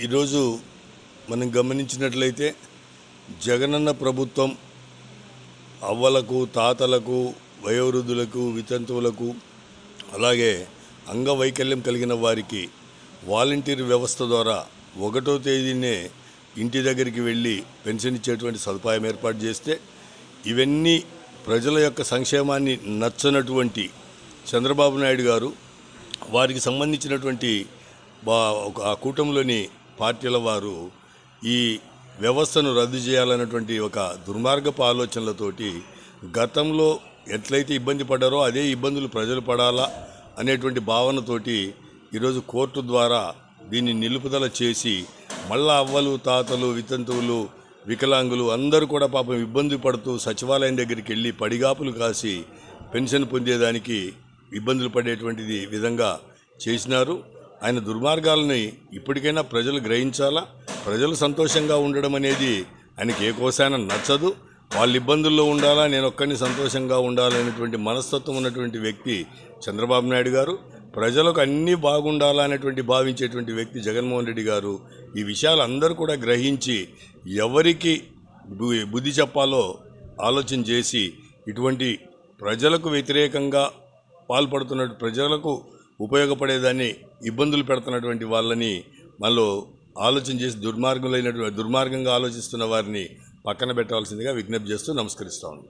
ఈరోజు మనం గమనించినట్లయితే జగనన్న ప్రభుత్వం అవ్వలకు తాతలకు వయోవృద్ధులకు వితంతువులకు అలాగే అంగవైకల్యం కలిగిన వారికి వాలంటీర్ వ్యవస్థ ద్వారా ఒకటో తేదీనే ఇంటి దగ్గరికి వెళ్ళి పెన్షన్ ఇచ్చేటువంటి సదుపాయం ఏర్పాటు చేస్తే ఇవన్నీ ప్రజల యొక్క సంక్షేమాన్ని నచ్చనటువంటి చంద్రబాబు నాయుడు గారు వారికి సంబంధించినటువంటి ఒక ఆ కూటమిలోని పార్టీల వారు ఈ వ్యవస్థను రద్దు చేయాలన్నటువంటి ఒక దుర్మార్గపు ఆలోచనలతోటి గతంలో ఎట్లయితే ఇబ్బంది పడ్డారో అదే ఇబ్బందులు ప్రజలు పడాలా అనేటువంటి భావనతోటి ఈరోజు కోర్టు ద్వారా దీన్ని నిలుపుదల చేసి మళ్ళా అవ్వలు తాతలు వితంతువులు వికలాంగులు అందరూ కూడా పాపం ఇబ్బంది పడుతూ సచివాలయం దగ్గరికి వెళ్ళి పడిగాపులు కాసి పెన్షన్ పొందేదానికి ఇబ్బందులు పడేటువంటిది విధంగా చేసినారు. ఆయన దుర్మార్గాలని ఇప్పటికైనా ప్రజలు గ్రహించాలా? ప్రజలు సంతోషంగా ఉండడం అనేది ఆయనకి ఏ కోసాన నచ్చదు. వాళ్ళ ఇబ్బందుల్లో ఉండాలా? నేను ఒక్కడిని సంతోషంగా ఉండాలనేటువంటి మనస్తత్వం ఉన్నటువంటి వ్యక్తి చంద్రబాబు నాయుడు గారు ప్రజలకు అన్నీ బాగుండాలా అనేటువంటి భావించేటువంటి వ్యక్తి జగన్మోహన్ రెడ్డి గారు ఈ విషయాలు అందరూ కూడా గ్రహించి ఎవరికి బుద్ధి చెప్పాలో ఆలోచన చేసి ఇటువంటి ప్రజలకు వ్యతిరేకంగా పాల్పడుతున్న ప్రజలకు ఉపయోగపడేదాన్ని ఇబ్బందులు పెడుతున్నటువంటి వాళ్ళని మనలో ఆలోచన చేసి దుర్మార్గులైనటువంటి దుర్మార్గంగా ఆలోచిస్తున్న వారిని పక్కన పెట్టాల్సిందిగా విజ్ఞప్తి చేస్తూ నమస్కరిస్తాను